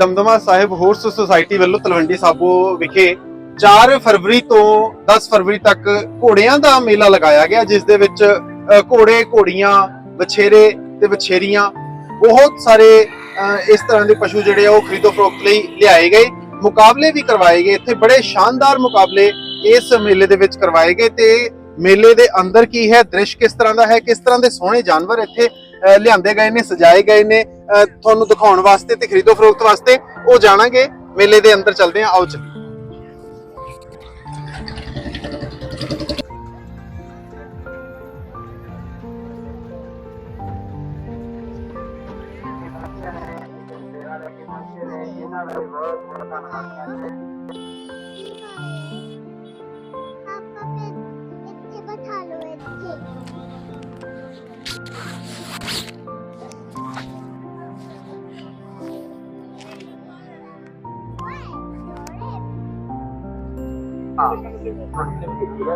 Damdama Sahib horse society ਵੱਲੋਂ ਤਲਵੰਡੀ ਸਾਬੋ ਵਿਖੇ 4 ਫਰਵਰੀ ਤੋਂ 10 ਫਰਵਰੀ ਤੱਕ ਘੋੜਿਆਂ ਦਾ ਮੇਲਾ ਲਗਾਇਆ ਗਿਆ, ਜਿਸ ਦੇ ਵਿੱਚ ਘੋੜੇ, ਘੋੜੀਆਂ ਵਛੇਰੇ ਤੇ ਵਛੇਰੀਆਂ ਬਹੁਤ ਸਾਰੇ ਇਸ ਤਰ੍ਹਾਂ ਦੇ ਪਸ਼ੂ ਜਿਹੜੇ ਆ ਉਹ ਖਰੀਦੋ ਫਰੋਖਤ ਲਈ ਲਿਆਏ ਗਏ, ਮੁਕਾਬਲੇ ਵੀ ਕਰਵਾਏ ਗਏ, ਇੱਥੇ ਬੜੇ ਸ਼ਾਨਦਾਰ ਮੁਕਾਬਲੇ ਇਸ ਮੇਲੇ ਦੇ ਵਿੱਚ ਕਰਵਾਏ ਗਏ ਤੇ ਮੇਲੇ ਦੇ ਅੰਦਰ ਕੀ ਹੈ, ਦ੍ਰਿਸ਼ ਕਿਸ ਤਰ੍ਹਾਂ ਦਾ ਹੈ, ਕਿਸ ਤਰ੍ਹਾਂ ਦੇ ਸੋਹਣੇ ਜਾਨਵਰ ਇੱਥੇ ਲਿਆਂਦੇ ਗਏ ਨੇ ਸਜਾਏ ਗਏ ਨੇ। ਅ, ਤੁਹਾਨੂੰ ਦਿਖਾਉਣ ਵਾਸਤੇ ਤੇ ਖਰੀਦੋ ਫਰੋਖਤ ਵਾਸਤੇ ਉਹ ਜਾਣਾਂਗੇ। ਮੇਲੇ ਦੇ ਅੰਦਰ ਚੱਲਦੇ ਹਾਂ ਆਓ ਚੱਲੀਏ।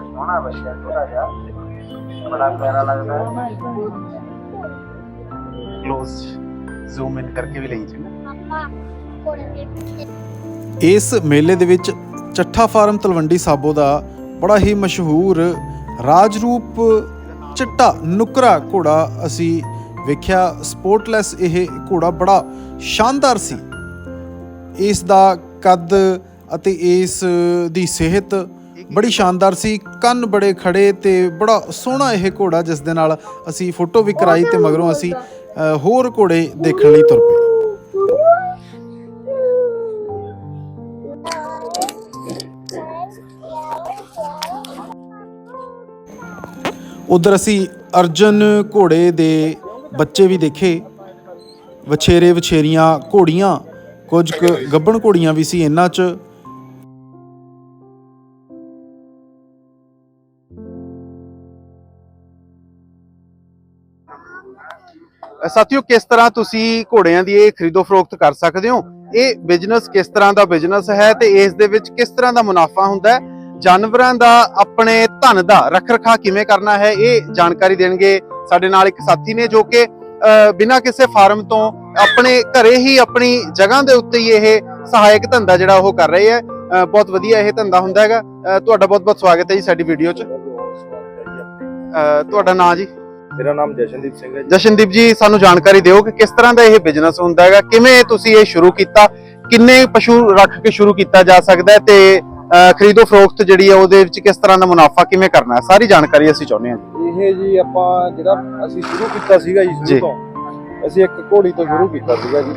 ਸੋਹਣਾ ਬੱਚਾ ਥੋੜਾ ਜਿਹਾ ਬੜਾ ਪਿਆਰਾ ਲੱਗਦਾ ਹੈ। ক্লোਜ਼ ਜ਼ੂਮ ਇਨ ਕਰਕੇ ਵੀ ਲਈ ਚੰਗਾ ਪਾਪਾ ਕੋਲ ਦੇ ਪਿੱਛੇ ਇਸ ਮੇਲੇ ਦੇ ਵਿੱਚ ਚੱਠਾ ਫਾਰਮ ਤਲਵੰਡੀ ਸਾਬੋ ਦਾ ਬੜਾ ਹੀ ਮਸ਼ਹੂਰ ਰਾਜਰੂਪ ਚਿੱਟਾ ਨੁਕਰਾ ਘੋੜਾ ਅਸੀਂ ਵੇਖਿਆ। ਸਪੋਰਟਲੈਸ ਇਹ ਘੋੜਾ ਬੜਾ ਸ਼ਾਨਦਾਰ ਸੀ। ਇਸ ਦਾ ਕੱਦ ਅਤੇ ਇਸ ਦੀ ਸਿਹਤ ਬੜੀ ਸ਼ਾਨਦਾਰ ਸੀ। ਕੰਨ ਬੜੇ ਖੜੇ ਤੇ ਬੜਾ ਸੋਹਣਾ ਇਹ ਘੋੜਾ ਜਿਸ ਦੇ ਨਾਲ ਅਸੀਂ ਫੋਟੋ ਵੀ ਕਰਾਈ ਤੇ ਮਗਰੋਂ ਅਸੀਂ ਹੋਰ ਘੋੜੇ ਦੇਖਣ ਲਈ ਤੁਰ ਪਏ। ਉਧਰ ਅਸੀਂ ਅਰਜਨ ਘੋੜੇ ਦੇ ਬੱਚੇ ਵੀ ਦੇਖੇ। ਵਛੇਰੇ ਵਛੇਰੀਆਂ ਘੋੜੀਆਂ, ਕੁਝ ਕੁ ਗੱਬਣ ਘੋੜੀਆਂ ਵੀ ਸੀ ਇਹਨਾਂ 'ਚ। ਸਾਥੀਓ ਕਿਸ ਤਰ੍ਹਾਂ ਤੁਸੀਂ ਘੋੜਿਆਂ ਦੀ ਇਹ ਖਰੀਦੋ ਫਰੋਖਤ ਕਰ ਸਕਦੇ ਹੋ? ਇਹ ਬਿਜ਼ਨਸ ਕਿਸ ਤਰ੍ਹਾਂ ਦਾ ਬਿਜ਼ਨਸ ਹੈ ਤੇ ਇਸ ਦੇ ਵਿੱਚ ਕਿਸ ਤਰ੍ਹਾਂ ਦਾ ਮੁਨਾਫਾ ਹੁੰਦਾ ਹੈ? ਜਾਨਵਰਾਂ ਦਾ ਆਪਣੇ ਧਨ ਦਾ ਰੱਖ-ਰਖਾਅ ਕਿਵੇਂ ਕਰਨਾ ਹੈ? ਇਹ ਜਾਣਕਾਰੀ ਦੇਣਗੇ ਸਾਡੇ ਨਾਲ ਇੱਕ ਸਾਥੀ ਨੇ ਜੋ ਕਿ ਬਿਨਾਂ ਕਿਸੇ ਫਾਰਮ ਤੋਂ ਆਪਣੇ ਘਰੇ ਹੀ ਆਪਣੀ ਜਗ੍ਹਾ ਦੇ ਉੱਤੇ ਹੀ ਇਹ ਸਹਾਇਕ ਧੰਦਾ ਜਿਹੜਾ ਉਹ ਕਰ ਰਹੇ ਹੈ। ਬਹੁਤ ਵਧੀਆ ਇਹ ਧੰਦਾ ਹੁੰਦਾ ਹੈਗਾ। ਤੁਹਾਡਾ ਬਹੁਤ-ਬਹੁਤ ਸਵਾਗਤ ਹੈ ਜੀ ਸਾਡੀ ਵੀਡੀਓ 'ਚ। ਅ, ਤੁਹਾਡਾ ਨਾਂ ਜੀ? ਮੇਰਾ ਨਾਮ ਜਸ਼ਨਦੀਪ ਸਿੰਘ ਹੈ ਜੀ ਜਸ਼ਨਦੀਪ ਜੀ ਸਾਨੂੰ ਜਾਣਕਾਰੀ ਦਿਓ ਕਿ ਕਿਸ ਤਰ੍ਹਾਂ ਦਾ ਇਹ ਬਿਜ਼ਨਸ ਹੁੰਦਾ ਹੈਗਾ ਕਿਵੇਂ ਤੁਸੀਂ ਇਹ ਸ਼ੁਰੂ ਕੀਤਾ ਕਿੰਨੇ ਪਸ਼ੂ ਰੱਖ ਕੇ ਸ਼ੁਰੂ ਕੀਤਾ ਜਾ ਸਕਦਾ ਹੈ ਤੇ ਅਹ, ਖਰੀਦੋ ਫਰੋਖਤ ਜਿਹੜੀ ਹੈ ਉਹਦੇ ਵਿੱਚ ਕਿਸ ਤਰ੍ਹਾਂ ਦਾ ਮੁਨਾਫਾ ਕਿਵੇਂ ਕਰਨਾ ਹੈ ਸਾਰੀ ਜਾਣਕਾਰੀ ਅਸੀਂ ਚਾਹੁੰਦੇ ਹਾਂ ਇਹ ਜੀ ਆਪਾਂ ਜਿਹੜਾ ਅਸੀਂ ਸ਼ੁਰੂ ਕੀਤਾ ਸੀਗਾ ਜੀ ਜੀ। ਸ਼ੁਰੂ ਤੋਂ ਅਸੀਂ ਇੱਕ ਘੋੜੀ ਤੋਂ ਸ਼ੁਰੂ ਕੀਤਾ ਸੀਗਾ ਜੀ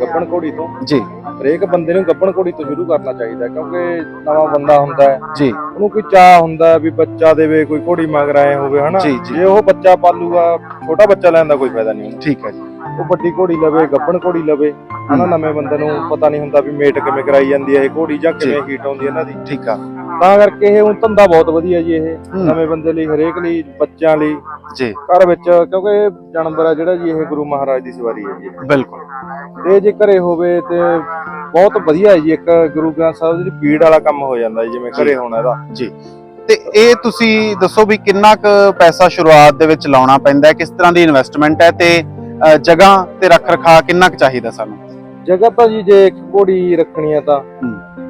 ਗੱਪਣ ਘੋੜੀ ਤੋਂ। ਜੀ। ਹਰੇਕ ਬੰਦੇ ਨੂੰ ਗੱਪਣ ਘੋੜੀ ਤੋਂ ਸ਼ੁਰੂ ਕਰਨਾ ਚਾਹੀਦਾ ਕਿਉਂਕਿ ਨਵਾਂ ਬੰਦਾ ਹੁੰਦਾ ਹੈ। ਜੀ। ਉਹਨੂੰ ਕੋਈ ਚਾਹ ਹੁੰਦਾ ਵੀ ਬੱਚਾ ਦੇਵੇ ਕੋਈ ਘੋੜੀ ਮੰਗ ਆਏ ਹੋਵੇ ਹਨਾ? ਜੀ, ਉਹ ਬੱਚਾ ਪਾਲੂਗਾ ਛੋਟਾ ਬੱਚਾ ਲੈਣ ਦਾ ਕੋਈ ਫਾਇਦਾ ਨਹੀਂ ਠੀਕ ਹੈ ਜੀ। ਉਹ ਵੱਡੀ ਘੋੜੀ ਲਵੇ ਗੱਪਣ ਘੋੜੀ ਲਵੇ ਹਨਾ? ਨਵੇਂ ਬੰਦੇ ਨੂੰ ਪਤਾ ਨਹੀਂ ਹੁੰਦਾ ਵੀ ਮੇਟ ਕਿਵੇਂ ਕਰਾਈ ਜਾਂਦੀ ਹੈ ਇਹ ਘੋੜੀ ਜਾਂ ਕਿਵੇਂ ਹੀਟ ਆਉਂਦੀ ਹੈ ਇਹਨਾਂ ਦੀ। ਠੀਕ ਆ। ਤਾਂ ਕਰਕੇ ਇਹ ਹੁਣ ਧੰਦਾ ਬਹੁਤ ਵਧੀਆ ਜੀ ਇਹ। ਨਵੇਂ ਬੰਦੇ ਲਈ ਹਰੇਕ ਲਈ ਬੱਚਿਆਂ ਲਈ। ਜੀ। ਘਰ ਵਿੱਚ ਕਿਉਂਕਿ ਇਹ ਜਾਨਵਰ ਆ ਜਿਹੜਾ ਜੀ ਇਹ ਗੁਰੂ ਮਹਾਰਾਜ ਦੀ ਸਵਾਰੀ ਹੈ ਜੀ। ਬਿਲਕੁਲ। ਤੇ ਜੇ ਘਰੇ ਹੋਵੇ ਤੇ ਬਹੁਤ ਵਧੀਆ ਹੈ ਜੀ ਇੱਕ ਗੁਰੂ ਗ੍ਰੰਥ ਸਾਹਿਬ ਦੀ ਭੀੜ ਵਾਲਾ ਕੰਮ ਹੋ ਜਾਂਦਾ ਜਿਵੇਂ ਘਰੇ ਹੋਣਾ ਇਹਦਾ। ਜੀ। ਤੇ ਇਹ ਤੁਸੀਂ ਦੱਸੋ ਵੀ ਕਿੰਨਾ ਕੁ ਪੈਸਾ ਸ਼ੁਰੂਆਤ ਦੇ ਵਿੱਚ ਲਾਉਣਾ ਪੈਂਦਾ ਹੈ ਕਿਸ ਤਰ੍ਹਾਂ ਦੀ ਇਨਵੈਸਟਮੈਂਟ ਹੈ ਤੇ ਜਗ੍ਹਾ ਤੇ ਰੱਖ ਰਖਾ ਕਿੰਨਾ ਕੁ ਚਾਹੀਦਾ ਸਾਨੂੰ? ਜਗ੍ਹਾ ਤਾਂ ਜੀ ਜੇ ਇੱਕ ਘੋੜੀ ਰੱਖਣੀ ਆ ਤਾਂ।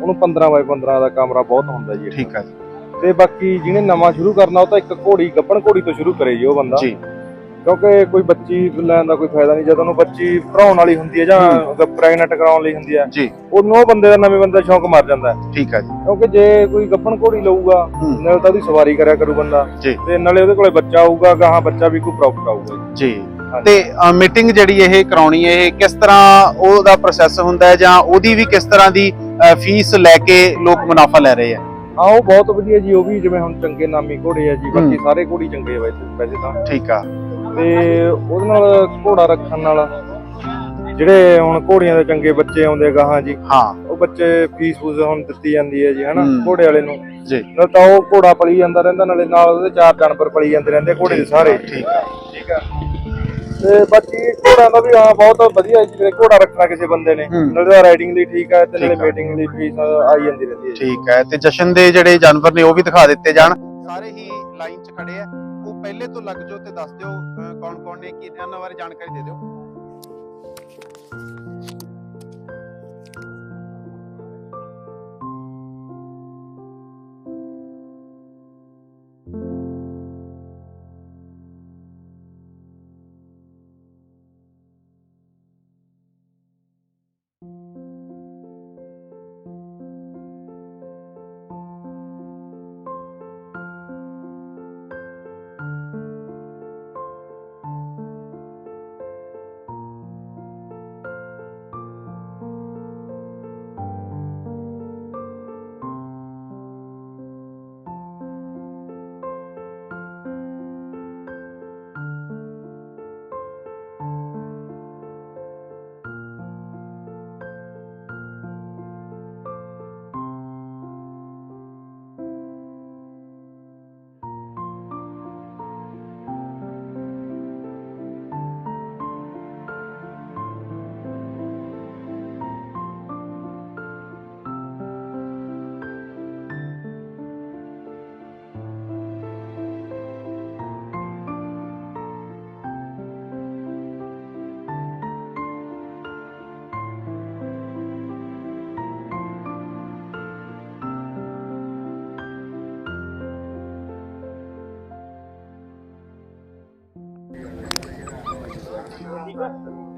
ਉਹਨੂੰ 15 ਬਾਈ 15 ਦਾ ਕਮਰਾ ਬਹੁਤ ਹੁੰਦਾ ਜੀ ਠੀਕ ਹੈ ਜੀ। ਤੇ ਬਾਕੀ ਜਿਹਨੇ ਨਵਾਂ ਸ਼ੁਰੂ ਕਰਨਾ ਉਹ ਤਾਂ ਇੱਕ ਘੋੜੀ ਗੱਪਣ ਘੋੜੀ ਤੋਂ ਸ਼ੁਰੂ ਕਰੇ ਜੀ ਉਹ ਬੰਦਾ। ਜੀ। ਕਿਉਂਕਿ ਕੋਈ ਬੱਚੀ ਲੈਣ ਦਾ ਕੋਈ ਫਾਇਦਾ ਨਹੀਂ ਜਦੋਂ ਉਹਨੂੰ ਬੱਚੀ ਭਰਾਉਣ ਵਾਲੀ ਹੁੰਦੀ ਹੈ ਜਾਂ ਪ੍ਰੈਗਨੈਂਟ ਕਰਾਉਣ ਲਈ ਹੁੰਦੀ ਹੈ ਜੀ। ਉਹਨੂੰ ਉਹ ਬੰਦੇ ਦਾ ਨਵੇਂ ਬੰਦੇ ਦਾ ਸ਼ੌਂਕ ਮਰ ਜਾਂਦਾ ਠੀਕ ਹੈ ਜੀ। ਕਿਉਂਕਿ ਜੇ ਕੋਈ ਗੱਪਣ ਘੋੜੀ ਲਊਗਾ। ਨਾਲੇ ਤਾਂ ਉਹਦੀ ਸਵਾਰੀ ਕਰਿਆ ਕਰੂ ਬੰਦਾ। ਤੇ ਨਾਲੇ ਉਹਦੇ ਕੋਲੇ ਬੱਚਾ ਆਊਗਾ ਗਾਹਾਂ ਬੱਚਾ ਵੀ ਕੋਈ ਪ੍ਰੋਫਿਟ ਆਊਗਾ ਜੀ। ਤੇ ਮੀਟਿੰਗ ਜਿਹੜੀ ਇਹ ਕਰਾਉਣੀ ਹੈ ਇਹ ਕਿਸ ਤਰ੍ਹਾਂ ਉਹਦਾ ਪ੍ਰੋਸੈਸ ਹੁੰਦਾ ਹੈ ਜਾਂ ਉਹਦੀ ਵੀ ਕਿਸ ਤਰ੍ਹਾਂ ਦੀ ਫੀਸ ਲੈ ਕੇ ਲੋਕ ਮੁਨਾਫਾ ਲੈ ਰਹੇ ਆ। ਹਾਂ ਉਹ ਬਹੁਤ ਵਧੀਆ ਜੀ ਉਹ ਵੀ ਜਿਵੇਂ ਹੁਣ ਚੰਗੇ ਨਾਮੀ ਘੋੜੇ ਆ ਜੀ ਬਾਕੀ। ਸਾਰੇ ਘੋੜੀ ਚੰਗੇ ਆ ਵੈਸੇ ਵੈਸੇ ਤਾਂ। ਠੀਕ ਆ। ਤੇ ਉਹਦੇ ਨਾਲ ਘੋੜਾ ਰੱਖਣ ਨਾਲ ਜਿਹੜੇ ਹੁਣ ਘੋੜੀਆਂ ਦੇ ਚੰਗੇ ਬੱਚੇ ਆਉਂਦੇ ਗਾਹਾਂ ਜੀ ਹਾਂ। ਉਹ ਬੱਚੇ ਫੀਸ ਫੂਸ ਹੁਣ ਦਿੱਤੀ ਜਾਂਦੀ ਹੈ ਜੀ ਹਨਾ। ਘੋੜੇ ਵਾਲੇ ਨੂੰ। ਜੀ। ਨਾਲ ਤਾਂ ਉਹ ਘੋੜਾ ਪਲੀ ਜਾਂਦਾ ਰਹਿੰਦਾ ਨਾਲੇ ਨਾਲ ਉਹਦੇ ਚਾਰ ਜਾਨਵਰ ਪਲੀ ਜਾਂਦੇ ਰਹਿੰਦੇ ਘੋੜੇ ਦੇ ਸਾਰੇ। ਠੀਕ ਆ। ਠੀਕ ਆ। ਤੇ ਬਾਕੀ ਘੋੜਿਆਂ ਦਾ ਵੀ ਹਾਂ ਬਹੁਤ ਵਧੀਆ ਜੀ ਜਿਹੜੇ ਘੋੜਾ ਰੱਖਣਾ ਕਿਸੇ ਬੰਦੇ ਨੇ ਹੂੰ। ਨਾਲੇ ਰਾਈਡਿੰਗ ਲਈ ਠੀਕ ਆ ਤੇ ਨਾਲੇ। ਮੀਟਿੰਗ ਲਈ ਫੀਸ ਆਈ ਜਾਂਦੀ ਰਹਿੰਦੀ ਹੈ। ਠੀਕ ਹੈ ਤੇ ਜਸ਼ਨ ਦੇ ਜਿਹੜੇ ਜਾਨਵਰ ਨੇ ਉਹ ਵੀ ਦਿਖਾ ਦਿੱਤੇ ਜਾਣ ਸਾਰੇ ਹੀ ਲਾਈਨ 'ਚ ਖੜੇ ਆ ਉਹ ਪਹਿਲੇ ਤੋਂ ਲੱਗ ਜਾਓ ਤੇ ਦੱਸ ਦਿਓ ਕੌਣ ਕੌਣ ਨੇ ਕੀ ਇਹਨਾਂ ਬਾਰੇ ਜਾਣਕਾਰੀ ਦੇ ਦਿਓ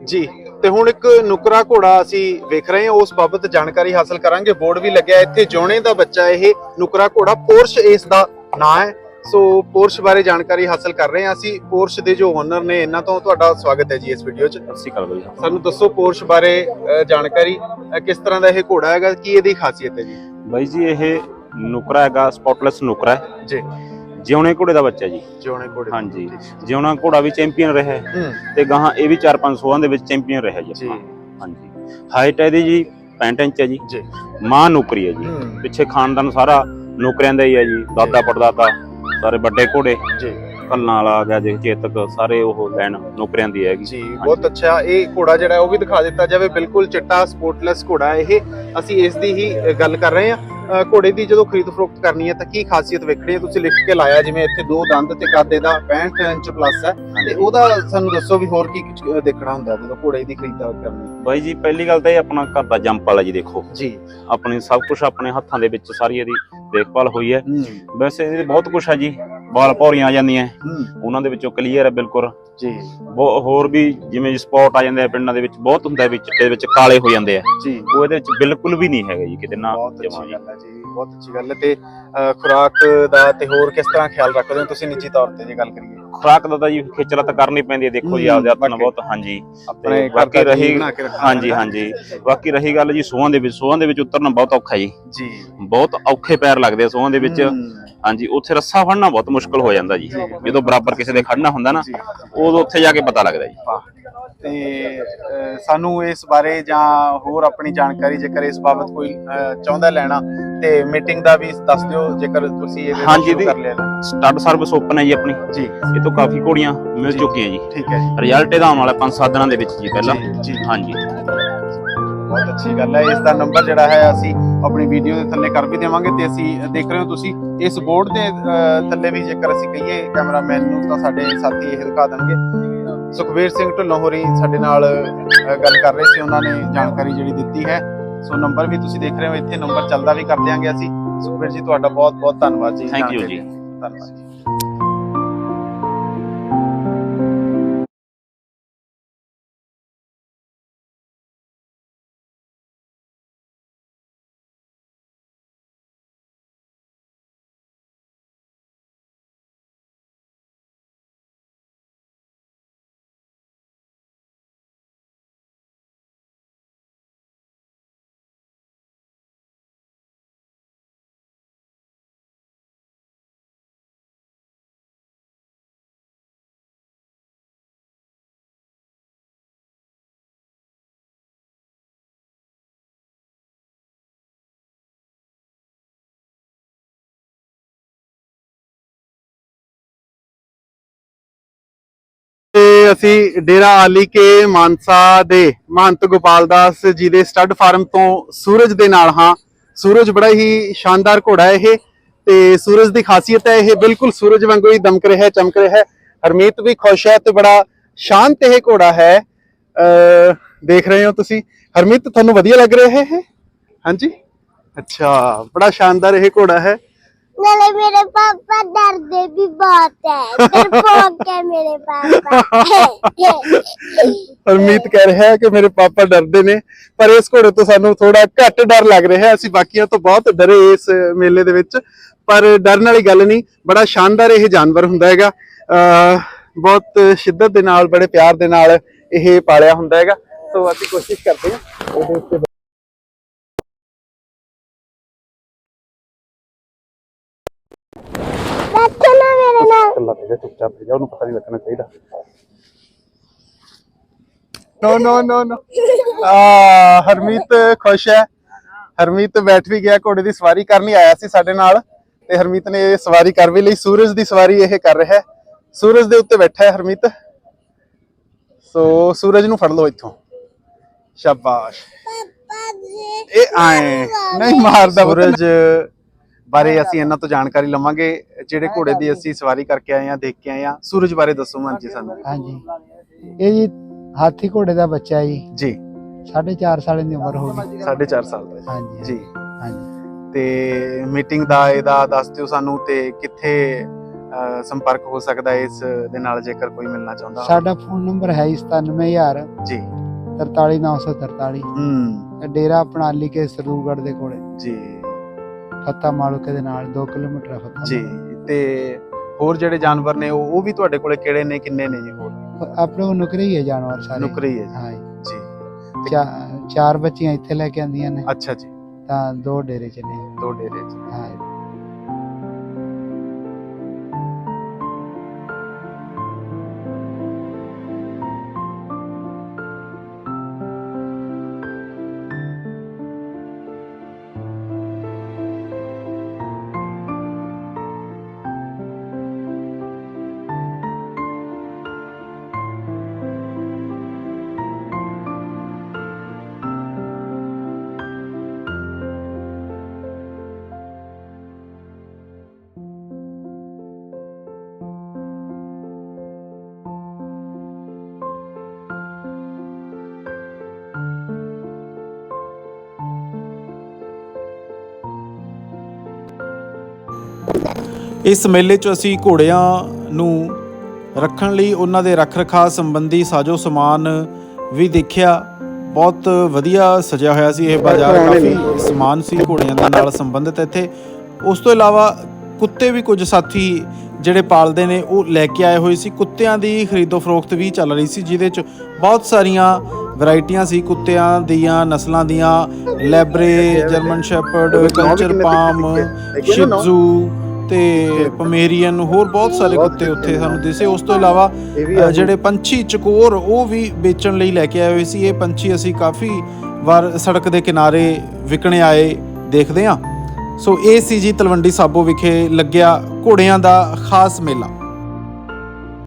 ਜੀ ਤੇ ਹੁਣ ਇੱਕ ਨੁਕਰਾ ਘੋੜਾ ਅਸੀਂ ਵੇਖ ਰਹੇ ਹਾਂ ਉਸ ਬਾਬਤ ਜਾਣਕਾਰੀ ਹਾਸਲ ਕਰਾਂਗੇ। ਬੋਰਡ ਵੀ ਲੱਗਿਆ ਇੱਥੇ ਜੋਣੇ ਦਾ ਬੱਚਾ ਇਹ ਨੁਕਰਾ ਘੋੜਾ ਪੋਰਸ਼ ਇਸ ਦਾ ਨਾਂ ਹੈ। ਸੋ ਪੋਰਸ਼ ਬਾਰੇ ਜਾਣਕਾਰੀ ਹਾਸਲ ਕਰ ਰਹੇ ਹਾਂ ਅਸੀਂ। ਪੋਰਸ਼ ਦੇ ਜੋ ਓਨਰ ਨੇ ਇਹਨਾਂ ਤੋਂ ਤੁਹਾਡਾ ਸਵਾਗਤ ਹੈ ਜੀ ਇਸ ਵੀਡੀਓ 'ਚ। ਸ਼੍ਰੀ ਅਕਾਲ ਬਾਈ। ਸਾਨੂੰ ਦੱਸੋ ਪੋਰਸ਼ ਬਾਰੇ ਅ, ਜਾਣਕਾਰੀ ਅ, ਕਿਸ ਤਰ੍ਹਾਂ ਦਾ ਇਹ ਘੋੜਾ ਹੈਗਾ ਕੀ ਇਹਦੀ ਖਾਸੀਅਤ ਹੈ ਜੀ? ਬਾਈ ਜੀ ਇਹ ਨੁਕਰਾ ਹੈਗਾ ਸਪੌਟਲੈਸ ਨੁਕਰਾ ਹੈ। ਜੀ। ਜਿਉਣੇ ਘੋੜੇ ਦਾ ਬੱਚਾ ਜੀ। ਜੋਣੇ ਘੋੜੇ ਹਾਂਜੀ। ਜਿਉਣਾ ਘੋੜਾ ਵੀ ਚੈਂਪੀਅਨ ਰਿਹਾ ਹੈ ਤੇ ਗਾਹਾਂ ਇਹ ਵੀ 4-5 ਸੋਹਾਂ ਦੇ ਵਿੱਚ ਚੈਂਪੀਅਨ ਰਿਹਾ ਜੀ ਹਾਂਜੀ। ਹਾਈਟ ਇਹਦੀ ਜੀ 65 ਇੰਚ ਹੈ ਜੀ। ਜੀ। ਮਾਂ ਨੌਕਰੀ ਹੈ ਜੀ। ਪਿੱਛੇ ਖਾਨਦਾਨ ਸਾਰਾ ਨੌਕਰਿਆਂ ਦਾ ਹੀ ਹੈ ਜੀ। ਦਾਦਾ ਪੜਦਾਦਾ ਸਾਰੇ ਵੱਡੇ ਘੋੜੇ। ਜੀ। ਕੱਲਾਂ ਵਾਲਾ ਆ ਗਿਆ ਜੀ ਚੇਤਕ ਸਾਰੇ ਉਹ ਲੈਣ ਨੌਕਰੀਆਂ ਦੀ ਹੈਗੀ। ਜੀ ਬਹੁਤ ਅੱਛਾ। ਇਹ ਘੋੜਾ ਜਿਹੜਾ ਉਹ ਵੀ ਦਿਖਾ ਦਿੱਤਾ ਜਾਵੇ। ਬਿਲਕੁਲ ਚਿੱਟਾ ਸਪੋਰਟਲੈਸ ਘੋੜਾ ਇਹ। ਅਸੀਂ ਇਸ ਦੀ ਹੀ ਗੱਲ ਕਰ ਰਹੇ ਹਾਂ। ਘੋੜੇ ਦੀ ਜਦੋਂ ਖਰੀਦ ਫਰੋਖਤ ਕਰਨੀ ਹੈ ਤਾਂ ਕੀ ਖਾਸੀਅਤ ਵੇਖਣੀ ਹੈ? ਤੁਸੀਂ ਲਿਖ ਕੇ ਲਾਇਆ ਜਿਵੇਂ ਇੱਥੇ ਦੋ ਦੰਦ ਤੇ ਕਾਦੇ ਦਾ 65 ਇੰਚ ਪਲੱਸ ਹੈ। ਤੇ ਉਹਦਾ ਸਾਨੂੰ ਦੱਸੋ ਵੀ ਹੋਰ ਕੀ ਦੇਖਣਾ ਹੁੰਦਾ ਜਦੋਂ ਘੋੜੇ ਦੀ ਖਰੀਦਦਾਰੀ ਕਰਨੀ ਹੈ? ਬਾਈ ਜੀ ਪਹਿਲੀ ਗੱਲ ਤਾਂ ਇਹ ਆਪਣਾ ਘਰ ਦਾ ਜੰਪ ਵਾਲਾ ਜੀ ਦੇਖੋ। ਜੀ। ਆਪਣੀ ਸਭ ਕੁਝ ਆਪਣੇ ਹੱਥਾਂ ਦੇ ਵਿੱਚ ਸਾਰੀ ਇਹਦੀ ਦੇਖਭਾਲ ਹੋਈ ਹੈ। ਹੂੰ। ਵੈਸੇ ਇਹਦੇ ਬਹੁਤ ਕੁਝ ਹੈ ਜੀ। ਬਾਲ ਭੌਰੀਆਂ ਆ ਜਾਂਦੀਆਂ। ਉਹਨਾਂ ਦੇ ਵਿੱਚੋਂ ਕਲੀਅਰ ਹੈ ਬਿਲਕੁਲ। ਜੀ। ਹੋਰ ਵੀ ਜਿਵੇਂ ਸਪੌਟ ਆ ਜਾਂਦੇ ਆ ਪਿੰਡਾਂ ਦੇ ਵਿੱਚ ਬਹੁਤ ਹੁੰਦਾ ਵੀ ਚਿੱਟੇ ਵਿੱਚ ਕਾਲੇ ਹੋ ਜਾਂਦੇ ਆ। ਜੀ। ਉਹ ਇਹਦੇ ਵਿੱਚ ਬਿਲਕੁਲ ਵੀ ਨਹੀਂ ਹੈਗਾ ਜੀ ਕਿਤੇ ਨਾ ਬਹੁਤ ਜਮਾਂ ਅੱਛੀ ਜੀ। ਗੱਲ ਹੈ ਜੀ ਬਹੁਤ ਅੱਛੀ ਗੱਲ ਹੈ। ਤੇ ਖੁਰਾਕ ਦਾ ਤੇ ਹੋਰ ਕਿਸ ਤਰ੍ਹਾਂ ਖਿਆਲ ਰੱਖਦੇ ਹੋ ਤੁਸੀਂ ਨਿੱਜੀ ਤੌਰ ਤੇ ਜੇ ਗੱਲ ਕਰੀਏ? ਖੁਰਾਕ ਦਾ ਤਾਂ ਜੀ ਖੇਚਲਾ ਤਾਂ ਕਰਨੀ ਪੈਂਦੀ ਹੈ ਦੇਖੋ ਜੀ ਆਪਦੇ ਹੱਥ ਨਾਲ ਬਹੁਤ ਹਾਂਜੀ। ਆਪਣੇ ਬਾਕੀ ਰਹੀ ਹਾਂਜੀ। ਹਾਂਜੀ। ਬਾਕੀ ਰਹੀ ਗੱਲ ਜੀ ਸੋਹਾਂ ਦੇ ਵਿੱਚ ਸੋਹਾਂ ਦੇ ਵਿੱਚ ਉਤਰਨਾ ਬਹੁਤ ਔਖਾ ਜੀ। ਜੀ। ਬਹੁਤ ਔਖੇ ਪੈਰ ਲੱਗਦੇ ਆ ਸੋਹਾਂ ਦੇ ਵਿੱਚ। ਹਾਂਜੀ ਉੱਥੇ ਰੱਸਾ ਫੜਨਾ ਬਹੁਤ ਮੁਸ਼ਕਲ ਹੋ ਜਾਂਦਾ ਜੀ। ਜਦੋਂ ਬਰਾਬਰ ਕਿਸੇ ਦੇ ਖੜਨਾ ਹੁੰਦਾ ਨਾ ਉਦੋਂ ਉੱਥੇ ਜਾ ਕੇ ਪਤਾ ਲੱਗਦਾ ਜੀ। ਤੇ ਸਾਨੂੰ ਇਸ ਬਾਰੇ ਜਾਂ ਹੋਰ ਆਪਣੀ ਜਾਣਕਾਰੀ ਜੇਕਰ ਇਸ ਬਾਬਤ ਕੋਈ ਚਾਹੁੰਦਾ ਲੈਣਾ ਤੇ ਮੀਟਿੰਗ ਦਾ ਵੀ ਦੱਸ ਦਿਓ ਜੇਕਰ ਤੁਸੀਂ ਨਾਲ ਹਾਂਜੀ ਕਰ ਲਿਆ। ਸਟੱਡ ਸਰਵਿਸ ਓਪਨ ਹੈ ਜੀ ਆਪਣੀ। ਜੀ। ਇਹ ਤੋਂ ਕਾਫੀ ਘੋੜੀਆਂ ਮਿਲ। ਚੁੱਕੀਆਂ ਜੀ। ਠੀਕ ਹੈ ਜੀ। ਰਿਜ਼ਲਟ ਇਹਦਾ ਆਉਣ ਵਾਲਾ 5-7 ਦਿਨਾਂ ਦੇ ਵਿੱਚ ਜੀ ਪਹਿਲਾਂ। ਹਾਂਜੀ। ਬਹੁਤ ਅੱਛੀ ਗੱਲ ਹੈ। ਇਸ ਦਾ ਨੰਬਰ ਜਿਹੜਾ ਹੈ ਅਸੀਂ ਆਪਣੀ ਵੀਡੀਓ ਦੇ ਥੱਲੇ ਕਰ ਵੀ ਦੇਵਾਂਗੇ ਤੇ ਅਸੀਂ ਦੇਖ ਰਹੇ ਹੋ ਤੁਸੀਂ। ਇਸ ਬੋਰਡ ਦੇ ਥੱਲੇ ਵੀ ਜੇਕਰ ਅਸੀਂ ਕਹੀਏ ਕੈਮਰਾਮੈਨ ਨੂੰ ਤਾਂ ਸਾਡੇ ਸਾਥੀ ਇਹ ਦਿਖਾ ਦੇਣਗੇ। ਸੁਖਵੀਰ ਸਿੰਘ ਢਿੱਲੋਂ ਹੋਰੀ ਸਾਡੇ ਨਾਲ ਗੱਲ ਕਰ ਰਹੇ ਸੀ। ਉਹਨਾਂ ਨੇ ਜਾਣਕਾਰੀ ਜਿਹੜੀ ਦਿੱਤੀ ਹੈ। ਸੋ ਨੰਬਰ ਵੀ ਤੁਸੀਂ ਦੇਖ ਰਹੇ ਹੋ। ਇੱਥੇ ਨੰਬਰ ਚੱਲਦਾ ਵੀ ਕਰ ਦਿਆਂਗੇ ਅਸੀਂ। ਸੁਖਵੀਰ ਜੀ ਤੁਹਾਡਾ ਬਹੁਤ ਬਹੁਤ ਧੰਨਵਾਦ ਜੀ। You ਜਾਣਕਾਰੀ ਜੀ। ਧੰਨਵਾਦ ਅਸੀਂ ਡੇਰਾ ਆਲੀ ਕੇ ਮਾਨਸਾ ਦੇ ਮਹੰਤ ਗੋਪਾਲ ਦਾਸ ਜੀ ਦੇ ਸਟੱਡ ਫਾਰਮ ਤੋਂ ਸੂਰਜ ਦੇ ਨਾਲ ਹਾਂ। ਸੂਰਜ ਬੜਾ ਹੀ ਸ਼ਾਨਦਾਰ ਘੋੜਾ ਹੈ ਇਹ ਤੇ ਸੂਰਜ ਦੀ ਖਾਸੀਅਤ ਹੈ ਇਹ ਬਿਲਕੁਲ ਸੂਰਜ ਵਾਂਗੂ ਹੀ ਦਮਕ ਰਿਹਾ ਹੈ ਚਮਕ ਰਿਹਾ ਹੈ। ਹਰਮੀਤ ਵੀ ਖੁਸ਼ ਹੈ ਤੇ ਬੜਾ ਸ਼ਾਂਤ ਇਹ ਘੋੜਾ ਹੈ। ਅ, ਦੇਖ ਰਹੇ ਹੋ ਤੁਸੀਂ। ਹਰਮੀਤ, ਤੁਹਾਨੂੰ ਵਧੀਆ ਲੱਗ ਰਿਹਾ ਹੈ ਇਹ? ਹਾਂਜੀ? ਅੱਛਾ, ਬੜਾ ਸ਼ਾਨਦਾਰ ਇਹ ਘੋੜਾ ਹੈ। ਨਾਲੇ ਮੇਰੇ ਪਾਪਾ ਡਰਦੇ ਵੀ ਬਹੁਤ ਹੈ ਡਰਪੋਕ ਹੈ ਮੇਰੇ ਪਾਪਾ? ਅਰਮੀਤ ਕਹਿ ਰਿਹਾ ਹੈ ਕਿ ਮੇਰੇ ਪਾਪਾ ਡਰਦੇ ਨੇ, ਪਰ ਇਸ ਘੋੜੇ ਤੋਂ ਸਾਨੂੰ ਥੋੜਾ ਘੱਟ ਡਰ ਲੱਗ ਰਿਹਾ ਅਸੀਂ ਬਾਕੀਆਂ ਤੋਂ ਬਹੁਤ ਡਰੇ ਇਸ ਮੇਲੇ ਦੇ ਵਿੱਚ, ਪਰ ਡਰਨ ਵਾਲੀ ਗੱਲ ਨਹੀਂ, ਬੜਾ ਸ਼ਾਨਦਾਰ ਇਹ ਜਾਨਵਰ ਹੁੰਦਾ ਹੈਗਾ। ਬਹੁਤ ਸ਼ਿੱਦਤ ਦੇ ਨਾਲ, ਬੜੇ ਪਿਆਰ ਦੇ ਨਾਲ ਇਹ ਪਾਲਿਆ ਹੁੰਦਾ ਹੈਗਾ। ਸੋ ਅਸੀਂ ਕੋਸ਼ਿਸ਼ ਕਰਦੇ ਹਾਂ। ਉਹਦੇ ਉੱਤੇ ਨੋ ਨੋ ਨੋ ਨੋ ਆ ਹਰਮੀਤ ਖੁਸ਼ ਹੈ। ਹਰਮੀਤ ਬੈਠ ਵੀ ਗਿਆ ਘੋੜੇ ਦੀ ਸਵਾਰੀ ਕਰਨ ਆਇਆ ਸੀ ਸਾਡੇ ਨਾਲ। ਤੇ ਹਰਮੀਤ ਨੇ ਇਹ ਸਵਾਰੀ ਕਰ ਵੀ ਲਈ ਸੂਰਜ ਦੀ ਸਵਾਰੀ ਇਹ ਕਰ ਰਿਹਾ ਸੂਰਜ ਦੇ ਉੱਤੇ ਬੈਠਾ ਹੈ ਹਰਮੀਤ। ਸੋ ਸੂਰਜ ਨੂੰ ਫੜ ਲੋ ਇੱਥੋਂ। ਸ਼ਾਬਾਸ਼। ਪਾਪਾ ਜੀ ਇਹ ਆਏ। ਨਹੀਂ ਮਾਰਦਾ ਸੂਰਜ ਬਾਰੇ ਅਸੀਂ ਇਹਨਾਂ ਤੋਂ ਜਾਣਕਾਰੀ ਲਵਾਂਗੇ ਜਿਹੜੇ ਘੋੜੇ ਦੀ ਅਸੀਂ ਸਵਾਰੀ ਕਰਕੇ ਆਏ ਆ ਦੇਖ ਕੇ ਆਏ ਆ ਸੂਰਜ ਬਾਰੇ ਦੱਸੋ ਮਨ ਜੀ ਸਾਨੂੰ। ਹਾਂਜੀ। ਇਹ ਜੀ ਹਾਥੀ ਘੋੜੇ ਦਾ ਬੱਚਾ ਜੀ। ਜੀ। 4.5 ਸਾਲ ਦੀ ਉਮਰ ਹੋ ਗਈ। 4.5 ਸਾਲ ਦਾ ਹਾਂਜੀ ਜੀ। ਹਾਂਜੀ। ਤੇ ਮੀਟਿੰਗ ਦਾ ਇਹਦਾ ਦੱਸ ਦਿਓ ਸਾਨੂੰ ਤੇ ਕਿੱਥੇ ਸੰਪਰਕ ਹੋ ਸਕਦਾ ਹੈ ਇਸ ਦੇ ਨਾਲ ਜੇਕਰ ਕੋਈ ਮਿਲਣਾ ਚਾਹੁੰਦਾ। ਹੋਵੇ। ਸਾਡਾ ਫੋਨ ਨੰਬਰ ਹੈ ਜੀ 97000 ਜੀ। 43943 ਹੂੰ। ਡੇਰਾ ਅਲੀ ਕੇ ਸਰਦੂਗੜ੍ਹ ਦੇ ਕੋਲੇ। ਜੀ। ਫੱਤਾ ਮਾਲੂਕੇ ਦੇ ਨਾਲ 2 ਕਿਲੋਮੀਟਰ ਫੱਤਾ ਜੀ ਤੇ ਹੋਰ ਜਿਹੜੇ ਜਾਨਵਰ ਨੇ ਉਹ ਉਹ ਵੀ ਤੁਹਾਡੇ ਕੋਲੇ ਕਿਹੜੇ ਨੇ ਕਿੰਨੇ ਨੇ ਜੀ ਹੋਰ। ਆਪਣੇ ਕੋਲ ਨੁਕਰੇ ਹੀ ਜਾਨਵਰ ਸਾਰੇ। ਨੁਕਰੀ ਹੈ ਹਾਂ ਜੀ। ਚਾਰ ਬੱਚੀਆਂ ਇੱਥੇ ਲੈ ਕੇ ਆਂਦੀਆਂ ਨੇ। ਅੱਛਾ ਜੀ। ਤਾਂ ਦੋ ਡੇਰੇ ਚ ਨੇ। ਦੋ ਡੇਰੇ ਚ। ਹਾਂ ਇਸ ਮੇਲੇ 'ਚ ਅਸੀਂ ਘੋੜਿਆਂ ਨੂੰ ਰੱਖਣ ਲਈ ਉਹਨਾਂ ਦੇ ਰੱਖ-ਰਖਾਅ ਸੰਬੰਧੀ ਸਾਜੋ ਸਮਾਨ ਵੀ ਦੇਖਿਆ। ਬਹੁਤ ਵਧੀਆ ਸਜਿਆ ਹੋਇਆ ਸੀ ਇਹ ਬਾਜ਼ਾਰ ਕਾਫੀ ਸਮਾਨ ਸੀ ਘੋੜਿਆਂ ਦੇ ਨਾਲ ਸੰਬੰਧਿਤ ਇੱਥੇ। ਉਸ ਤੋਂ ਇਲਾਵਾ ਕੁੱਤੇ ਵੀ ਕੁਝ ਸਾਥੀ ਜਿਹੜੇ ਪਾਲਦੇ ਨੇ ਉਹ ਲੈ ਕੇ ਆਏ ਹੋਏ ਸੀ। ਕੁੱਤਿਆਂ ਦੀ ਖਰੀਦੋ ਫਰੋਖਤ ਵੀ ਚੱਲ ਰਹੀ ਸੀ ਜਿਹਦੇ 'ਚ ਬਹੁਤ ਸਾਰੀਆਂ ਵੈਰਾਈਟੀਆਂ ਸੀ ਕੁੱਤਿਆਂ ਦੀਆਂ ਨਸਲਾਂ ਦੀਆਂ ਲੈਬਰੇ ਜਰਮਨ ਸ਼ੈਪਰਡ ਕਲਚਰ ਪਾਮ ਸ਼ਿਪਜ਼ੂ ਤੇ ਪਮੇਰੀਅਨ ਹੋਰ ਬਹੁਤ ਸਾਰੇ ਕੁੱਤੇ ਉੱਥੇ ਸਾਨੂੰ ਦਿਸੇ। ਉਸ ਤੋਂ ਇਲਾਵਾ ਜਿਹੜੇ ਪੰਛੀ ਚਕੋਰ ਉਹ ਵੀ ਵੇਚਣ ਲਈ ਲੈ ਕੇ ਆਏ ਹੋਏ ਸੀ। ਇਹ ਪੰਛੀ ਅਸੀਂ ਕਾਫੀ ਵਾਰ ਸੜਕ ਦੇ ਕਿਨਾਰੇ ਵਿਕਣੇ ਆਏ ਦੇਖਦੇ ਹਾਂ। ਸੋ ਇਹ ਸੀ ਜੀ ਤਲਵੰਡੀ ਸਾਬੋ ਵਿਖੇ ਲੱਗਿਆ ਘੋੜਿਆਂ ਦਾ ਖਾਸ ਮੇਲਾ।